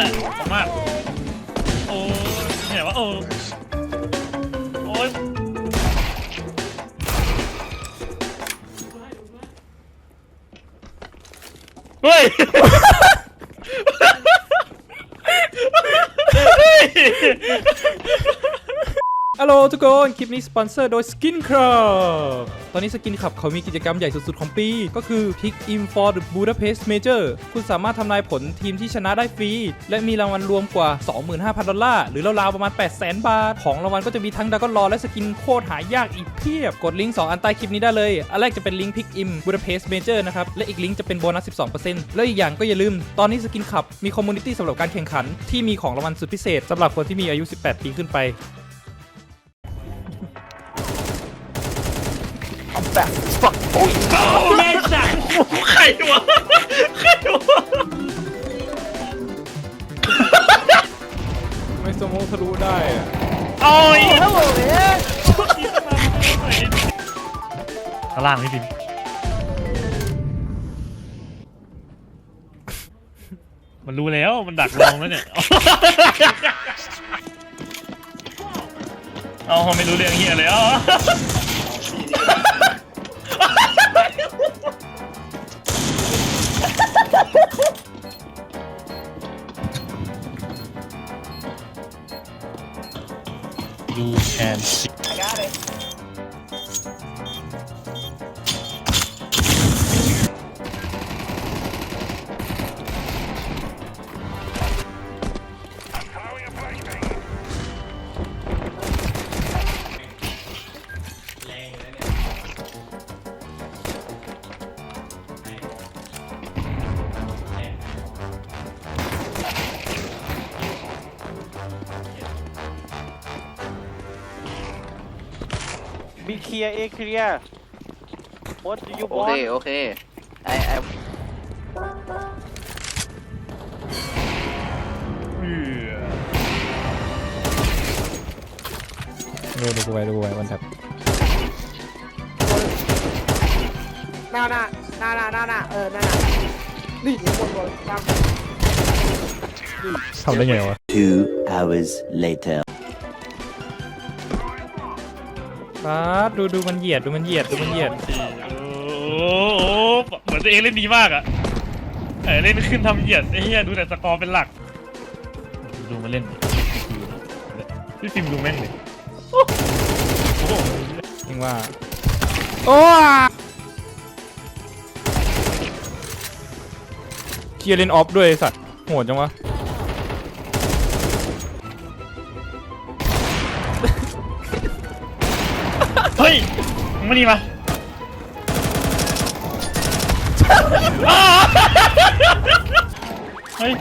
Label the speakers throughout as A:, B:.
A: แหละขอบมาก โอ้ยเห็นว่าโอ้โอ้ยเฮ้ย เฮ้
B: ย ลโหลทุกคน คลิปนี้สปอนเซอร์โดย Skin Club ตอนนี้ Skin Club เขามีกิจกรรมใหญ่สุดๆ ของปี ก็คือ Pick in for the Budapest Major คุณสามารถทำนายผลทีมที่ชนะได้ฟรี และมีรางวัลรวมกว่า 25,000 ดอลลาร์ หรือราวๆ ประมาณ 800,000 บาท ของรางวัลก็จะมีทั้งดากอนรอและสกินโคตรหายากอีกเพียบ กดลิงก์ 2 อันใต้คลิปนี้ได้เลย อันแรกจะเป็นลิงก์ Pick in Budapest Major นะครับ และอีกลิงก์จะเป็นโบนัส 12%แล้วอีกอย่างก็อย่าลืม ตอนนี้ Skin Club มีคอมมูนิตี้สำหรับการแข่งขัน ที่มีของรางวัลสุดพิเศษสำหรับคนที่มีอายุ 18 ปีขึ้นไป
A: แม่จังใครวะใครวะ
B: ไม่สโมคทะลุได้อะ
A: โอ้ยข้างล่างพี่พิมมันรู้แล้วมันดักลงแล้วเนี่ย เอาไม่รู้เรื่องเฮียเลยอ๋อ I and got it. You can see
C: Be clear, A clear. What do you
D: โอ
C: want?
D: เคโอเคไอไอ
B: ดูดูกูไว้ดูกูไว้วันแท็บ
E: หน้าหน้าหน้าหน้าหน้าหน้าเออหน้าหน้านี่อยู่บนบนตาม
B: ทำได้ไงวะ
F: Two hours later.
B: ป๊าดดูดูมันเหยียดดูมันเหยียดดูมันเหยียด
A: โอ้โหเหมือนตัวเองเล่นดีมากอะเออเล่นขึ้นทำเหยียดไอ้เหี้ยดูแต่สกอร์เป็นหลัก ดูมาเล่นพี่ฟิล์มดูแม่งเลยโอ้โห
B: จริงว่าโอ้เคียร์เลนออฟด้วยไอ้สัตว์โหดจังวะ
A: เฮ้ยมึงมานี่มาอ้าเฮ้ย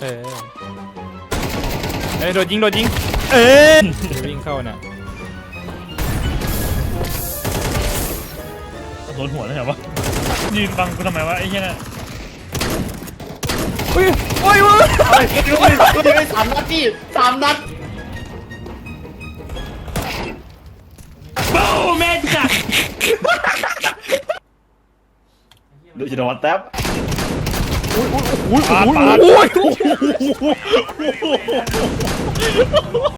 B: เออเอ้ยโดนยิงโดนยิงเอ้ยจะวิ่งเข้าน่ะ
A: โดนหัวแล้วเหรอวะยืนบังกูทำไมวะไอ้เหี้ยน่ะ
B: อุ้ยโอ้ยโอ้ย
E: สามนัดพี่สามนัด
A: ดูจะโดนแท็บอุ้ย
B: อุ้ยอุ้ยอุ้ย